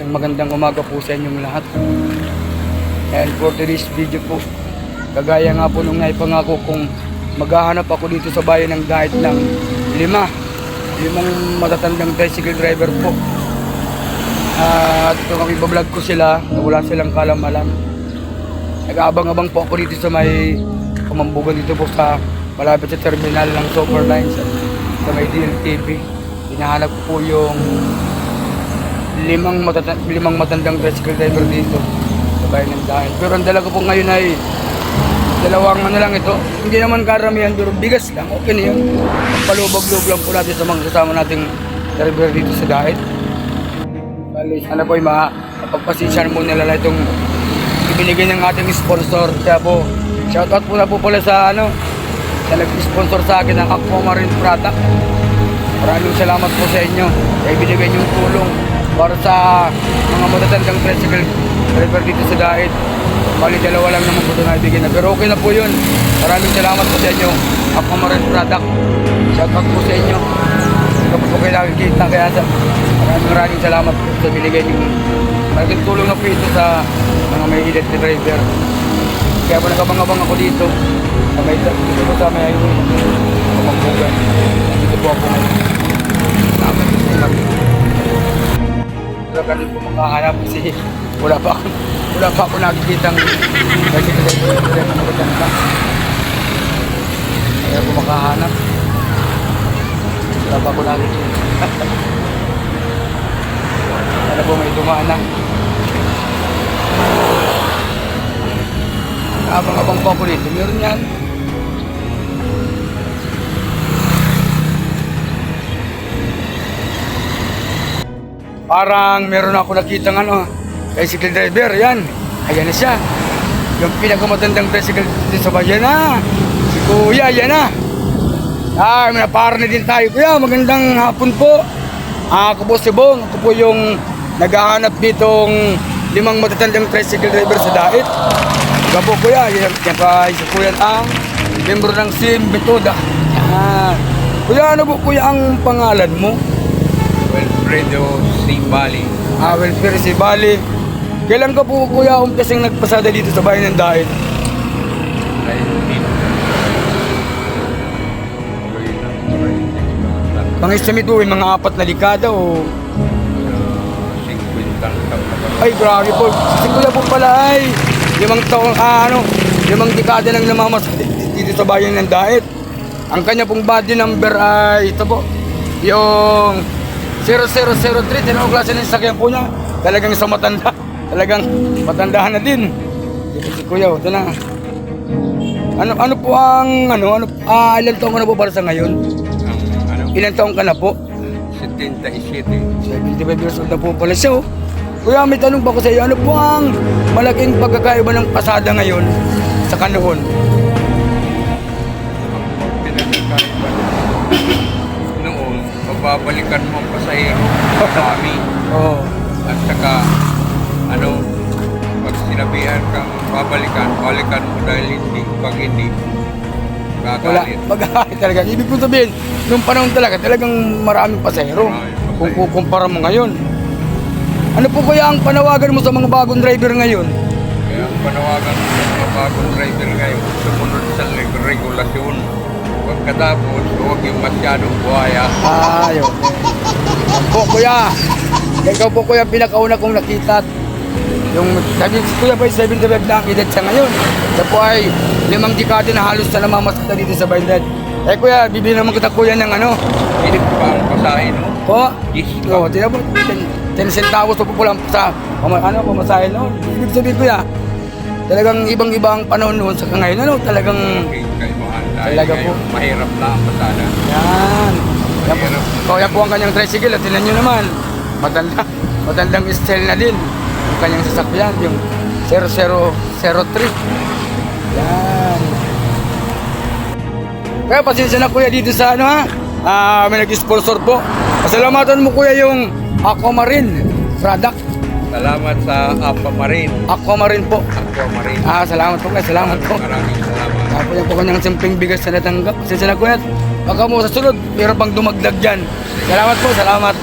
Isang magandang umaga po sa inyong lahat. And for today's video po, kagaya nga po nung naipangako kung maghahanap ako dito sa bayan ng diet ng lima. Limang matatandang tricycle driver po. At ito kami ko sila wala silang kalam-alam. Nag-aabang-abang po ako dito sa may pamambugan dito po sa malapit sa terminal ng Super Lines sa may DLTV. Hinahanap ko po yung limang, matata- limang matandang tricycle driver dito sa bayan ng dahil. Pero ang dala ko po ngayon ay dalawang ano lang ito. Hindi naman karamihan pero bigas lang. Okay na yun. Palubag-lubag lang po natin sa mga kasama nating driver dito sa dahil. Bali, sana po ay ma mapagpasensyahan mo nila itong ibinigay ng ating sponsor. Kaya po, shoutout po na po pala sa ano, sa nag-sponsor sa akin ng Aquamarine product. Maraming salamat po sa inyo. Kaya ibinigay niyong tulong para sa mga matatandang tricycle driver dito sa Dait. Bali, dalawa lang naman po ito naibigay na. Pero okay na po yun. Maraming salamat po sa inyo. Aquamarine product. Shoutout po sa inyo. Kapag po kayo nakikita, kaya sa maraming maraming salamat po sa binigay niyo. Malaking tulong na po ito sa mga may na driver. Kaya po nagabang-abang ako dito. Sa may dito po sa may highway. Pamangkugan. Dito po ako ngayon. Salamat ganun po makahanap kasi wala pa ako, wala pa ako nakikitang kasi kasi ko yung mga maganda. Kaya po makahanap. Wala pa ako nakikita. Sana po may dumaan na. Abang-abang pa ako dito. Meron yan. Parang meron ako nakita ano, tricycle driver, yan. Ayan na siya. Yung pinakamatandang tricycle dito sa bayan na. Si Kuya, yan na. Ay, may naparni din tayo. Kuya, magandang hapon po. Ah, ako po si Bong. Ako po yung naghahanap ditong limang matatandang tricycle driver sa Dait. Ikaw po kuya, yan, yan pa si Kuya ang membro ng SIM Metoda. Yan. Kuya, ano po kuya ang pangalan mo? Wilfredo C. Bali. Ah, welfare si Bali. Kailan ka po kuya umpisang nagpasada dito sa bayan ng Dait? Mga estimate po, yung mga apat na likada o... 50 taon na ba? Ay, grabe po. Si po pala ay limang taong, ah, ano, limang dekada nang namamasada dito sa bayan ng Dait. Ang kanya pong body number ay ito po. Yung 0003, tinawag klase ng sakyan po niya. Talagang sa matanda. Talagang matandahan na din. Dito si kuya, ito na. Ano ano po ang ano ano ah ilan taong ka na po para sa ngayon? Ang ano, Ilan taong ka na po? 77. 75 years old na po pala siya. oh. Kuya, may tanong pa ko sa iyo. Ano po ang malaking pagkakaiba ng pasada ngayon sa kanoon? Pinagkakaiba noon, mababalikan mo ang pasahero sa kami. Oo. At saka, ano, pag sinabihan kang babalikan, balikan mo dahil hindi, pag hindi, Wala. Mag-ahit talaga. Ibig ko sabihin, nung panahon talaga, talagang maraming pasahero. Maraming Kung kukumpara mo ngayon. Ano po kaya ang panawagan mo sa mga bagong driver ngayon? Kaya ang panawagan ko sa mga bagong driver ngayon, sumunod sa leg- regulasyon. Pagkatapos, huwag yung masyadong buhaya. Ayo. Po, kuya. Ikaw po, kuya, pinakauna kong nakita. Yung sabi kuya ay 75 na ang edad siya ngayon. Siya po ay limang dekade na halos na namamasada dito sa Baynad. Eh kuya, bibili naman kita kuya ng ano. Inip pa ang pasahin, no? Po? Yes, Oo, tinan mo. 10 centavos po po lang sa ano, pamasahin no? Ibig sabihin kuya, talagang ibang-ibang panahon noon sa ngayon. Ano, talagang. Dahil Talaga ngayon, mahirap na ang pasada. Yan. Po. Mahirap. Kaya po ang kanyang tricycle. At tinan nyo naman. Matanda, matandang style na din. Yung kanyang sasakyan. Yung 0003. Yan. Kaya pasensya na kuya dito sa ano ha. Ah, may nag-sponsor po. Pasalamatan mo kuya yung Aquamarine product. Salamat sa Apa Marine. Aquamarine po. Aqua Marine. Ah, salamat po kuya. Salamat po. Maraming salamat. Tapos yan po kanyang simpleng bigas na natanggap. Pasensya na kuya. Baka mo sa sunod, meron pang dumagdag dyan. Salamat po, salamat.